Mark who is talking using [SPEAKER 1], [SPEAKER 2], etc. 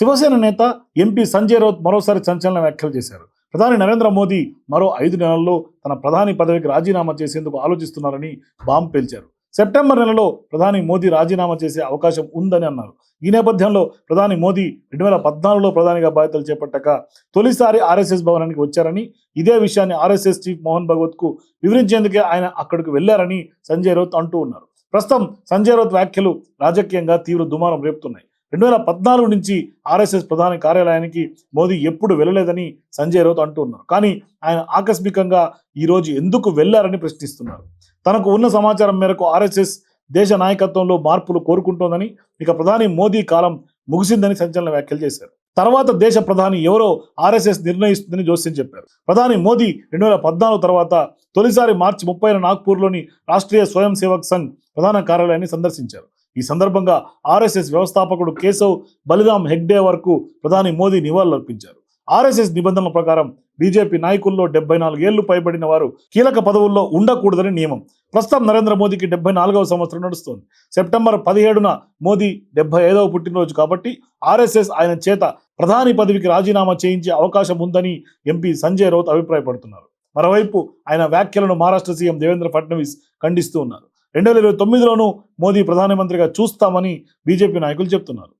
[SPEAKER 1] శివసేన నేత ఎంపీ సంజయ్ రౌత్ మరోసారి సంచలన వ్యాఖ్యలు చేశారు. ప్రధాని నరేంద్ర మోదీ మరో ఐదు నెలల్లో తన ప్రధాని పదవికి రాజీనామా చేసేందుకు ఆలోచిస్తున్నారని బాంబ్ పేల్చారు. సెప్టెంబర్ నెలలో ప్రధాని మోదీ రాజీనామా చేసే అవకాశం ఉందని అన్నారు. ఈ నేపథ్యంలో ప్రధాని మోదీ రెండు వేల పద్నాలుగులో ప్రధానిగా బాధ్యతలు చేపట్టాక తొలిసారి ఆర్ఎస్ఎస్ భవనానికి వచ్చారని ఇదే విషయాన్ని ఆర్ఎస్ఎస్ చీఫ్ మోహన్ భగవత్కు వివరించేందుకే ఆయన అక్కడికి వెళ్ళారని సంజయ్ రౌత్ అంటూ ఉన్నారు. ప్రస్తుతం సంజయ్ రౌత్ వ్యాఖ్యలు రాజకీయంగా తీవ్ర దుమారం రేపుతున్నాయి. రెండు వేల పద్నాలుగు నుంచి ఆర్ఎస్ఎస్ ప్రధాన కార్యాలయానికి మోదీ ఎప్పుడు వెళ్ళలేదని సంజయ్ రౌత్ అంటున్నారు కానీ ఆయన ఆకస్మికంగా ఈరోజు ఎందుకు వెళ్ళారని ప్రశ్నిస్తున్నారు. తనకు ఉన్న సమాచారం మేరకు ఆర్ఎస్ఎస్ దేశ నాయకత్వంలో మార్పులు కోరుకుంటోందని ఇక ప్రధాని మోదీ కాలం ముగిసిందని సంచలన వ్యాఖ్యలు చేశారు. తర్వాత దేశ ప్రధాని ఎవరో ఆర్ఎస్ఎస్ నిర్ణయిస్తుందని జోస్యం చెప్పారు. ప్రధాని మోదీ రెండు వేల పద్నాలుగు తర్వాత తొలిసారి మార్చి ముప్పైన నాగ్పూర్లోని రాష్ట్రీయ స్వయం సేవక్ సంఘ్ ప్రధాన కార్యాలయాన్ని సందర్శించారు. ఈ సందర్భంగా ఆర్ఎస్ఎస్ వ్యవస్థాపకుడు కేశవ్ బలిరామ్ హెగ్డే వరకు ప్రధాని మోదీ నివాళులర్పించారు. ఆర్ఎస్ఎస్ నిబంధనల ప్రకారం బీజేపీ నాయకుల్లో డెబ్బై నాలుగేళ్ళు పైబడిన వారు కీలక పదవుల్లో ఉండకూడదని నియమం. ప్రస్తుతం నరేంద్ర మోదీకి డెబ్బై నాలుగవ సంవత్సరం నడుస్తోంది. సెప్టెంబర్ పదిహేడున మోదీ డెబ్బై ఐదవ పుట్టినరోజు కాబట్టి ఆర్ఎస్ఎస్ ఆయన చేత ప్రధాని పదవికి రాజీనామా చేయించే అవకాశం ఉందని ఎంపీ సంజయ్ రౌత్ అభిప్రాయపడుతున్నారు. మరోవైపు ఆయన వ్యాఖ్యలను మహారాష్ట్ర సీఎం దేవేంద్ర ఫడ్నవీస్ ఖండిస్తూ ఉన్నారు. రెండు వేల ఇరవై తొమ్మిదిలోనూ మోదీ ప్రధానమంత్రిగా చూస్తామని బీజేపీ నాయకులు చెప్తున్నారు.